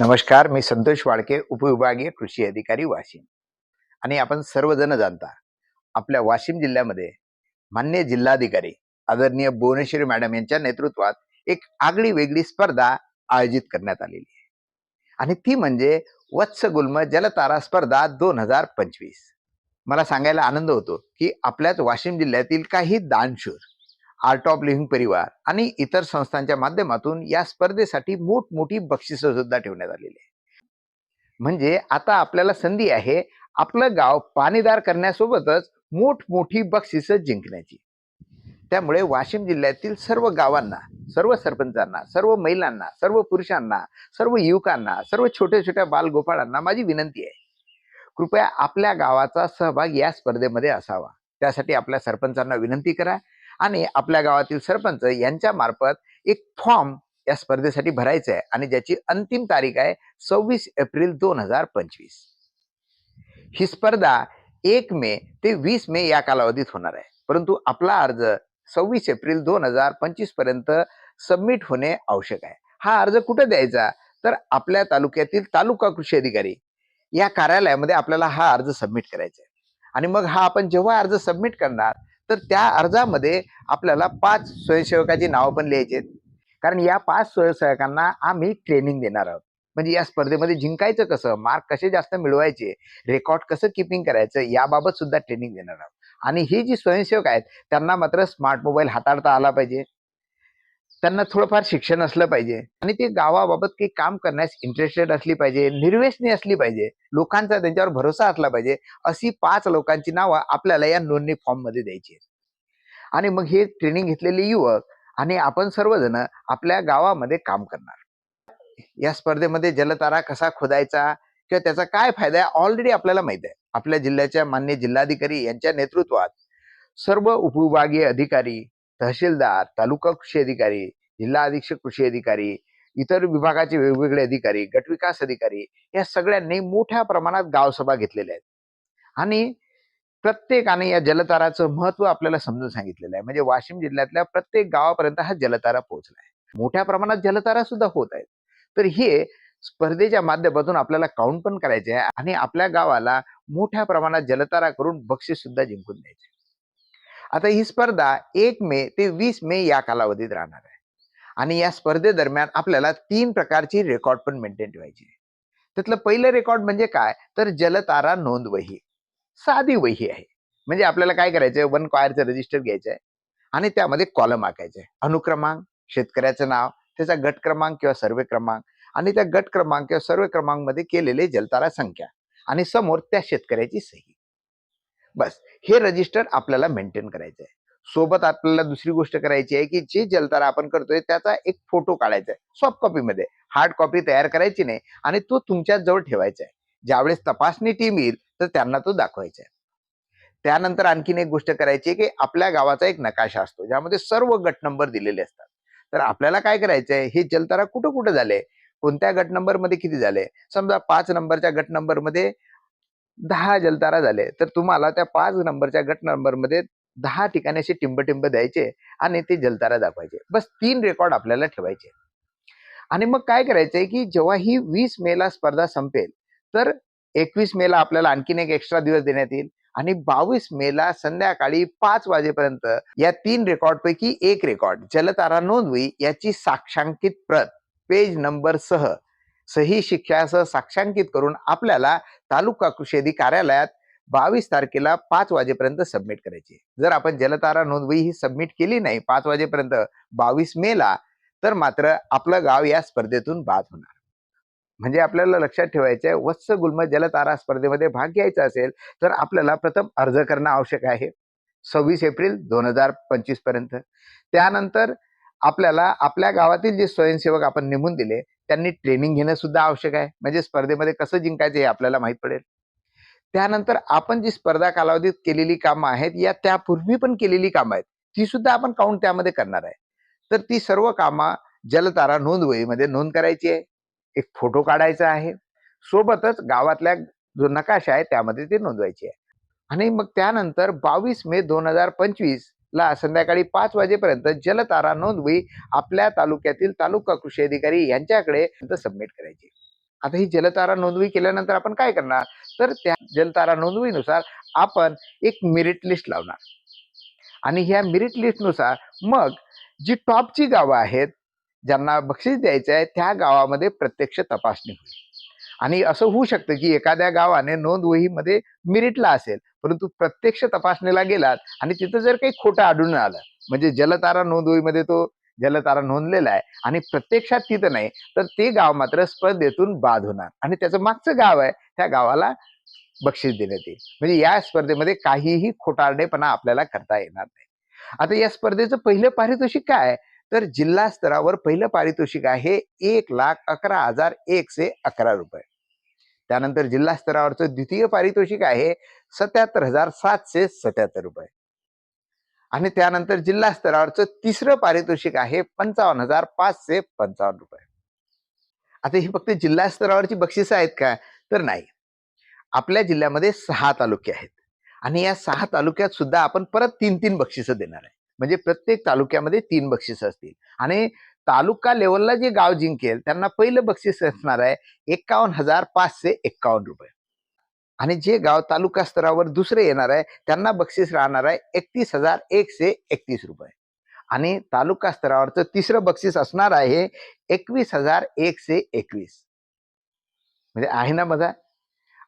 नमस्कार मी संतोष वाळके उपविभागीय कृषी अधिकारी वाशिम. आणि आपण सर्वजण जाणता आपल्या वाशिम जिल्ह्यामध्ये मान्य जिल्हाधिकारी आदरणीय भुवनेश्वरी मॅडम यांच्या नेतृत्वात एक आगळी वेगळी स्पर्धा आयोजित करण्यात आलेली आहे. आणि ती म्हणजे वत्स गुल्म जलतारा स्पर्धा दोन हजार पंचवीस. मला सांगायला आनंद होतो की आपल्याच वाशिम जिल्ह्यातील काही दानशूर आर्ट ऑफ लिव्हिंग परिवार आणि इतर संस्थांच्या माध्यमातून या स्पर्धेसाठी मोठमोठी बक्षिसं सुद्धा ठेवण्यात आलेली आहे म्हणजे आता आपल्याला संधी आहे आपलं गाव पाणीदार करण्यासोबतच मोठमोठी बक्षिसं जिंकण्याची. त्यामुळे वाशिम जिल्ह्यातील सर्व गावांना सर्व सरपंचांना सर्व महिलांना सर्व पुरुषांना सर्व युवकांना सर्व छोट्या छोट्या बालगोपाळांना माझी विनंती आहे. कृपया आपल्या गावाचा सहभाग या स्पर्धेमध्ये असावा. त्यासाठी आपल्या सरपंचांना विनंती करा. आणि आपल्या गावातील सरपंच यांच्या मार्फत एक फॉर्म या स्पर्धेसाठी भरायचा आहे आणि ज्याची अंतिम तारीख आहे सव्वीस एप्रिल दोन हजार पंचवीस. ही स्पर्धा एक मे ते वीस मे या कालावधीत होणार आहे. परंतु आपला अर्ज सव्वीस एप्रिल दोन हजार पंचवीसपर्यंत सबमिट होणे आवश्यक आहे. हा अर्ज कुठे द्यायचा? तर आपल्या तालुक्यातील तालुका कृषी अधिकारी या कार्यालयामध्ये आपल्याला हा अर्ज सबमिट करायचा आहे. आणि मग हा आपण जेव्हा अर्ज सबमिट करणार तर त्या अर्जामध्ये आपल्याला पाच स्वयंसेवकाची नावं पण लिहायची आहेत. कारण या पाच स्वयंसेवकांना आम्ही ट्रेनिंग देणार आहोत. म्हणजे या स्पर्धेमध्ये जिंकायचं कसं? मार्क कसे जास्त मिळवायचे? रेकॉर्ड कसं किपिंग करायचं? याबाबत सुद्धा ट्रेनिंग देणार आहोत. आणि ही जी स्वयंसेवक आहेत त्यांना मात्र स्मार्ट मोबाईल हाताळता आला पाहिजे. त्यांना थोडंफार शिक्षण असलं पाहिजे. आणि ते गावाबाबत काही काम करण्यास इंटरेस्टेड असली पाहिजे निर्वेशनी असली पाहिजे लोकांचा त्यांच्यावर भरोसा असला पाहिजे अशी पाच लोकांची नावं आपल्याला या नोंदणी फॉर्ममध्ये द्यायची आणि मग हे ट्रेनिंग घेतलेले युवक आणि आपण सर्वजण आपल्या गावामध्ये काम करणार. या स्पर्धेमध्ये जलतारा कसा खोदायचा किंवा त्याचा काय फायदा आहे ऑलरेडी आपल्याला माहीत आहे. आपल्या जिल्ह्याच्या मान्य जिल्हाधिकारी यांच्या नेतृत्वात सर्व उपविभागीय अधिकारी तहसीलदार तालुका कृषी अधिकारी जिल्हा अधीक्षक कृषी अधिकारी इतर विभागाचे वेगवेगळे अधिकारी गटविकास अधिकारी या सगळ्यांनी मोठ्या प्रमाणात गावसभा घेतलेल्या आहेत. आणि प्रत्येकाने या जलताराचं महत्त्व आपल्याला समजून सांगितलेलं आहे. म्हणजे वाशिम जिल्ह्यातल्या प्रत्येक गावापर्यंत हा जलतारा पोहोचलाय मोठ्या प्रमाणात जलतारा सुद्धा होत आहेत. तर हे स्पर्धेच्या माध्यमातून आपल्याला काउंट पण करायचे आहे आणि आपल्या गावाला मोठ्या प्रमाणात जलतारा करून बक्षीस सुद्धा जिंकून द्यायचे आता ही स्पर्धा एक मे ते वीस मे या कालावधीत राहणार आहे. आणि या स्पर्धेदरम्यान आपल्याला तीन प्रकारची रेकॉर्ड पण मेंटेन ठेवायची आहे. त्यातलं पहिलं रेकॉर्ड म्हणजे काय? तर जलतारा नोंद वही. साधी वही आहे. म्हणजे आपल्याला काय करायचंय? वन क्वायरचं रजिस्टर घ्यायचं आहे आणि त्यामध्ये कॉलम आखायचे अनुक्रमांक शेतकऱ्याचं नाव त्याचा गट क्रमांक किंवा सर्वे क्रमांक आणि त्या गट क्रमांक किंवा सर्वे क्रमांकमध्ये केलेले जलतारा संख्या आणि समोर त्या शेतकऱ्याची सही. बस. हे रजिस्टर आपल्याला मेंटेन करायचं आहे सोबत आपल्याला दुसरी गोष्ट करायची आहे की जे जलतारा आपण करतोय त्याचा एक फोटो काढायचा आहे. सॉफ्ट कॉपीमध्ये हार्ड कॉपी तयार करायची नाही आणि तो तुमच्या जवळ ठेवायचा आहे. ज्यावेळेस तपासणी टीम येईल तर त्यांना तो दाखवायचा आहे. त्यानंतर आणखीन एक गोष्ट करायची आहे की आपल्या गावाचा एक नकाशा असतो ज्यामध्ये सर्व गट नंबर दिलेले असतात. तर आपल्याला काय करायचं आहे हे जलतारा कुठं कुठं झाले कोणत्या गट नंबरमध्ये किती झाले समजा पाच नंबरच्या गट नंबरमध्ये दहा जलतारा झाले. तर तुम्हाला त्या पाच नंबरच्या गट नंबरमध्ये दहा ठिकाणी असे टिंब टिंब द्यायचे आणि ते जलतारा दाखवायचे. बस तीन रेकॉर्ड आपल्याला ठेवायचे. आणि मग काय करायचंय की जेव्हा ही वीस मेला स्पर्धा संपेल तर एकवीस मेला आपल्याला आणखीन एक एक्स्ट्रा दिवस देण्यात येईल आणि बावीस मेला संध्याकाळी पाच वाजेपर्यंत या तीन रेकॉर्ड पैकी एक रेकॉर्ड जलतारा नोंदवी याची साक्षांकित प्रत पेज नंबर सह सही शिक्षासह साक्षांकित करून आपल्याला तालुका कृषी अधिकारी कार्यालयात बावीस तारखेला पाच वाजेपर्यंत सबमिट करायची. जर आपण जलतारा नोंदवही ही सबमिट केली नाही पाच वाजेपर्यंत बावीस मे ला तर मात्र आपलं गाव या स्पर्धेतून बाद होणार. म्हणजे आपल्याला लक्षात ठेवायचं आहे वत्स गुल्म जलतारा स्पर्धेमध्ये भाग घ्यायचा असेल तर आपल्याला प्रथम अर्ज करणं आवश्यक आहे. सव्वीस एप्रिल दोन हजार पंचवीसपर्यंत. त्यानंतर आपल्याला आपल्या गावातील जे स्वयंसेवक आपण नेमून दिले त्यांनी ट्रेनिंग घेणं सुद्धा आवश्यक आहे. म्हणजे स्पर्धेमध्ये कसं जिंकायचं हे आपल्याला माहीत पडेल. त्यानंतर आपण जी स्पर्धा कालावधीत केलेली कामं आहेत या त्यापूर्वी पण केलेली कामं आहेत ती सुद्धा आपण काउंट त्यामध्ये करणार आहे. तर ती सर्व कामं जलतारा नोंदवहीमध्ये नोंद करायची आहे. एक फोटो काढायचा आहे. सोबतच गावातल्या जो नकाशा आहे त्यामध्ये ते नोंदवायची आहे. आणि मग त्यानंतर बावीस मे दोन हजार पंचवीस ला संध्याकाळी पाच वाजेपर्यंत जलतारा नोंदवी आपल्या तालुक्यातील तालुका कृषी अधिकारी यांच्याकडे सबमिट करायची. आता ही जलतारा नोंदणी केल्यानंतर आपण काय करणार? तर त्या जलतारा नोंदणीनुसार आपण एक मेरिट लिस्ट लावणार. आणि ह्या मेरिट लिस्टनुसार मग जी टॉपची गावं आहेत ज्यांना बक्षीस द्यायचं आहे त्या गावामध्ये प्रत्यक्ष तपासणी होईल. आणि असं होऊ शकतं की एखाद्या गावाने नोंदवहीमध्ये मिरिटला असेल परंतु प्रत्यक्ष तपासणीला गेलात आणि तिथं जर काही खोटं आढळून आलं म्हणजे जलतारा नोंदवहीमध्ये तो जलतारा नोंदलेला आहे आणि प्रत्यक्षात तिथं नाही तर ते गाव मात्र स्पर्धेतून बाद होणार आणि त्याचं मागचं गाव आहे त्या गावाला बक्षीस देण्यात येईल. म्हणजे या स्पर्धेमध्ये काहीही खोटारडेपणा आपल्याला करता येणार नाही. आता या स्पर्धेचं पहिलं पारितोषिक काय तर जिल्हा स्तरावर पहिलं पारितोषिक आहे एक लाख अकरा हजार एकशे अकरा रुपये. त्यानंतर जिल्हा स्तरावरचं द्वितीय पारितोषिक आहे सत्याहत्तर हजार सातशे सत्याहत्तर रुपये. आणि त्यानंतर जिल्हा स्तरावरचं तिसरं पारितोषिक आहे पंचावन्न हजार पाचशे पंचावन्न रुपये. आता ही फक्त जिल्हा स्तरावरची बक्षिसं आहेत का? तर नाही. आपल्या जिल्ह्यामध्ये सहा तालुके आहेत. आणि या सहा तालुक्यात सुद्धा आपण परत तीन तीन बक्षिसं देणार आहे. म्हणजे प्रत्येक तालुक्यामध्ये तीन बक्षिसं असतील. आणि तालुका लेवलला जे गाव जिंकेल त्यांना पहिलं बक्षीस असणार आहे एकावन्न हजार पाचशे एक्कावन्न रुपये. आणि जे गाव तालुका स्तरावर दुसरे येणार आहे त्यांना बक्षीस राहणार आहे एकतीस हजार एकशे एकतीस रुपये. आणि तालुका स्तरावरचं तिसरं बक्षीस असणार आहे एकवीस हजार एकशे एकवीस. म्हणजे आहे ना मजा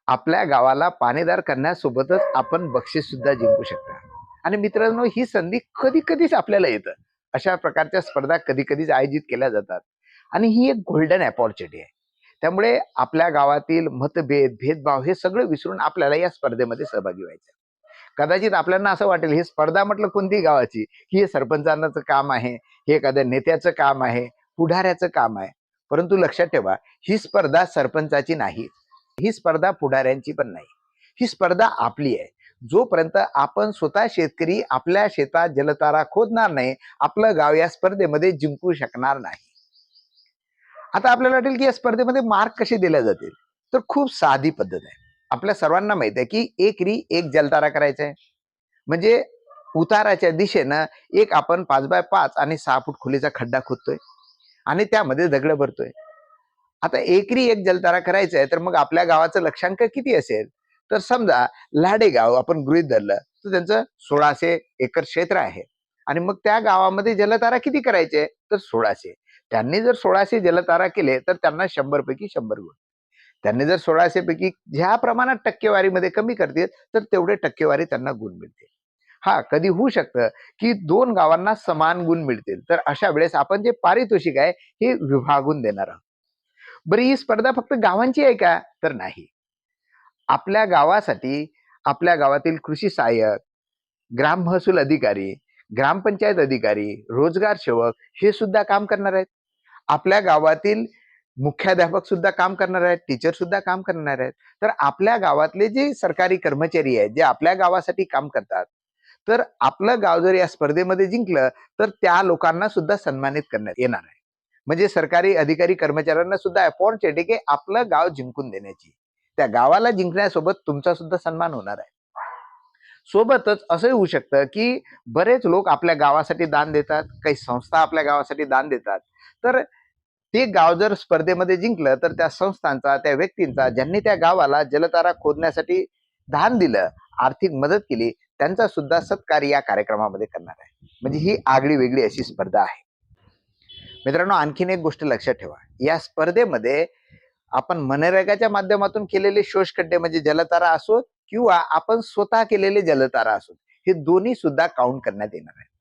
आपल्या गावाला पाणीदार करण्यासोबतच आपण बक्षीस सुद्धा जिंकू शकता. आणि मित्रांनो ही संधी कधी कधीच आपल्याला येतं. अशा प्रकारच्या स्पर्धा कधी कधीच आयोजित केल्या जातात. आणि ही एक गोल्डन अपॉर्च्युनिटी आहे. त्यामुळे आपल्या गावातील मतभेद भेदभाव हे सगळं विसरून आपल्याला या स्पर्धेमध्ये सहभागी व्हायचं कदाचित आपल्याला असं वाटेल ही स्पर्धा म्हटलं कोणती गावाची? की हे सरपंचांचं काम आहे हे एखाद्या नेत्याचं काम आहे पुढाऱ्याचं काम आहे. परंतु लक्षात ठेवा ही स्पर्धा सरपंचाची नाही. ही स्पर्धा पुढाऱ्यांची पण नाही. ही स्पर्धा आपली आहे. जोपर्यंत आपण स्वतः शेतकरी आपल्या शेतात जलतारा खोदणार नाही आपलं गाव या स्पर्धेमध्ये जिंकू शकणार नाही. आता आपल्याला वाटेल की या स्पर्धेमध्ये मार्क कसे दिले जातील? तर खूप साधी पद्धत आहे. आपल्या सर्वांना माहीत आहे की एक री एक जलतारा करायचा आहे म्हणजे उताराच्या दिशेनं एक आपण पाच बाय पाच आणि सहा फूट खोलीचा खड्डा खोदतोय आणि त्यामध्ये दगड भरतोय. आता एकरी एक जलतारा करायचा आहे तर मग आपल्या गावाचं लक्षांक किती असेल? तर समजा लाडेगाव आपण गृहित धरलं तर त्यांचं सोळाशे एकर क्षेत्र आहे. आणि मग त्या गावामध्ये जलतारा किती करायचे? तर सोळाशे. त्यांनी जर सोळाशे जलतारा केले तर त्यांना शंभर पैकी शंभर गुण. त्यांनी जर सोळाशे पैकी ज्या प्रमाणात टक्केवारीमध्ये कमी करतील तर तेवढे टक्केवारी त्यांना गुण मिळतील. हा कधी होऊ शकतं की दोन गावांना समान गुण मिळतील. तर अशा वेळेस आपण जे पारितोषिक आहे हे विभागून देणार आहोत. बरं ही स्पर्धा फक्त गावांची आहे का? तर नाही. आपल्या गावासाठी आपल्या गावातील कृषी सहाय्यक ग्राम महसूल अधिकारी ग्रामपंचायत अधिकारी रोजगार सेवक हे सुद्धा काम करणार आहेत. आपल्या गावातील मुख्याध्यापक सुद्धा काम करणार आहेत टीचर सुद्धा काम करणार आहेत. तर आपल्या गावातले जे सरकारी कर्मचारी आहेत जे आपल्या गावासाठी काम करतात तर आपलं गाव जर या स्पर्धेमध्ये जिंकलं तर त्या लोकांना सुद्धा सन्मानित करण्यात येणार आहे. म्हणजे सरकारी अधिकारी कर्मचाऱ्यांना सुद्धा अपॉर्च्युनिटी की आपलं गाव जिंकून देण्याची. त्या गावाला जिंकण्यासोबत तुमचा सुद्धा सन्मान होणार आहे. सोबतच असं होऊ शकतं की बरेच लोक आपल्या गावासाठी दान देतात काही संस्था आपल्या गावासाठी दान देतात. तर ते गाव जर स्पर्धेमध्ये जिंकलं तर त्या संस्थांचा त्या व्यक्तींचा ज्यांनी त्या गावाला जलतारा खोदण्यासाठी दान दिलं आर्थिक मदत केली त्यांचा सुद्धा सत्कार या कार्यक्रमामध्ये करणार आहे. म्हणजे ही आगळी वेगळी अशी स्पर्धा आहे. मित्रांनो आणखीन एक गोष्ट लक्षात ठेवा. या स्पर्धेमध्ये आपण मनरेगाच्या माध्यमातून केलेले शोषखड्डे म्हणजे जलतारा असो किंवा आपण स्वतः केलेले जलतारा असो हे दोन्ही सुद्धा काउंट करण्यात येणार आहे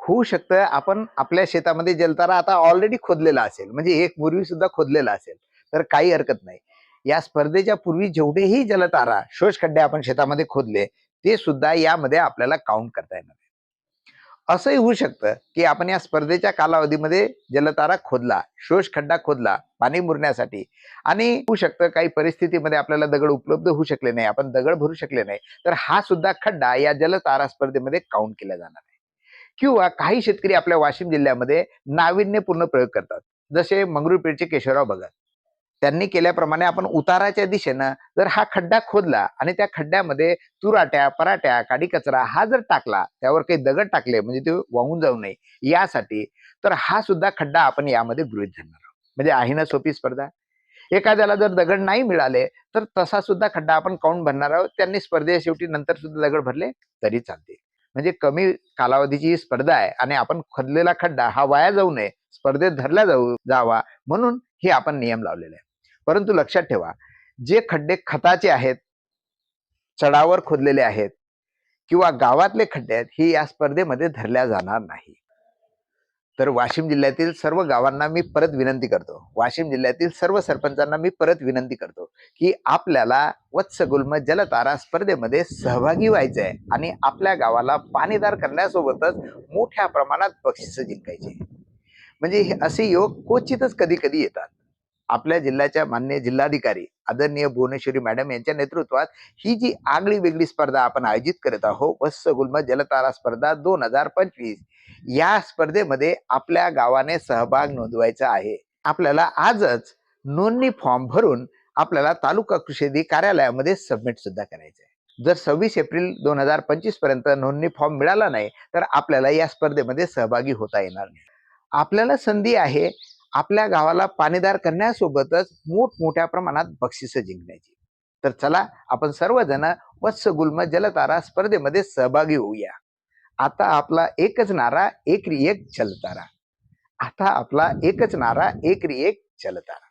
होऊ शकतं आपण आपल्या शेतामध्ये जलतारा आता ऑलरेडी खोदलेला असेल म्हणजे एक पूर्वी सुद्धा खोदलेला असेल तर काही हरकत नाही. या स्पर्धेच्या पूर्वी जेवढेही जलतारा शोषखड्डे आपण शेतामध्ये खोदले ते सुद्धा यामध्ये आपल्याला काउंट करता येणार असंही होऊ शकतं की आपण या स्पर्धेच्या कालावधीमध्ये जलतारा खोदला शोष खड्डा खोदला पाणी मुरण्यासाठी. आणि होऊ शकतं काही परिस्थितीमध्ये आपल्याला दगड उपलब्ध होऊ शकले नाही आपण दगड भरू शकले नाही तर हा सुद्धा खड्डा या जलतारा स्पर्धेमध्ये काउंट केला जाणार आहे. किंवा काही शेतकरी आपल्या वाशिम जिल्ह्यामध्ये नाविन्यपूर्ण प्रयोग करतात. जसे मंगरुळपीरचे केशवराव भगत त्यांनी केल्याप्रमाणे आपण उताराच्या दिशेनं जर हा खड्डा खोदला आणि त्या खड्ड्यामध्ये तुराट्या पराट्या काडी कचरा हा जर टाकला त्यावर काही दगड टाकले म्हणजे ते वाहून जाऊ नये यासाठी तर हा सुद्धा खड्डा आपण यामध्ये गृहित धरणार आहोत. म्हणजे आहे ना सोपी स्पर्धा? एखाद्याला जर दगड नाही मिळाले तर तसा सुद्धा खड्डा आपण काउंट भरणार आहोत? त्यांनी स्पर्धे शेवटी नंतर सुद्धा दगड भरले तरी चालते. म्हणजे कमी कालावधीची ही स्पर्धा आहे आणि आपण खोदलेला खड्डा हा वाया जाऊ नये स्पर्धेत धरला जाऊ जावा म्हणून हे आपण नियम लावलेले आहे परंतु लक्षात ठेवा जे खड्डे खताचे आहेत चढावर खोदलेले आहेत किंवा गावातले खड्डे आहेत हे या स्पर्धेमध्ये धरल्या जाणार नाही. तर वाशिम जिल्ह्यातील सर्व गावांना मी परत विनंती करतो. वाशिम जिल्ह्यातील सर्व सरपंचांना मी परत विनंती करतो की आपल्याला वत्सगुल्म जलतारा स्पर्धेमध्ये सहभागी व्हायचं आहे आणि आपल्या गावाला पाणीदार करण्यासोबतच मोठ्या प्रमाणात बक्षिसं जिंकायचे. म्हणजे असे योग क्वचितच कधी कधी येतात. आपल्या जिल्ह्याच्या मान्य जिल्हाधिकारी आदरणीय भुवनेश्वरी मॅडम यांच्या नेतृत्वात ही जी आगळी वेगळी स्पर्धा आपण आयोजित करत आहोत वत्सगुल्म जलतारा स्पर्धा दोन हजार पंचवीस या स्पर्धेमध्ये आपल्या गावाने सहभाग नोंदवायचा आहे. आपल्याला आजच नोंदणी फॉर्म भरून आपल्याला तालुका कृषी अधिकारी कार्यालयामध्ये सबमिट सुद्धा करायचं आहे जर सव्वीस एप्रिल दोन हजार पंचवीसपर्यंत नोंदणी फॉर्म मिळाला नाही तर आपल्याला या स्पर्धेमध्ये सहभागी होता येणार नाही. आपल्याला संधी आहे आपल्या गावाला पाणीदार करण्यासोबतच मोठमोठ्या प्रमाणात बक्षिसं जिंकण्याची. तर चला आपण सर्वजण वत्सगुल्म जलतारा स्पर्धेमध्ये सहभागी होऊया. आता आपला एकच नारा एकरी एक जलतारा. आता आपला एकच नारा एकरी एक जलतारा.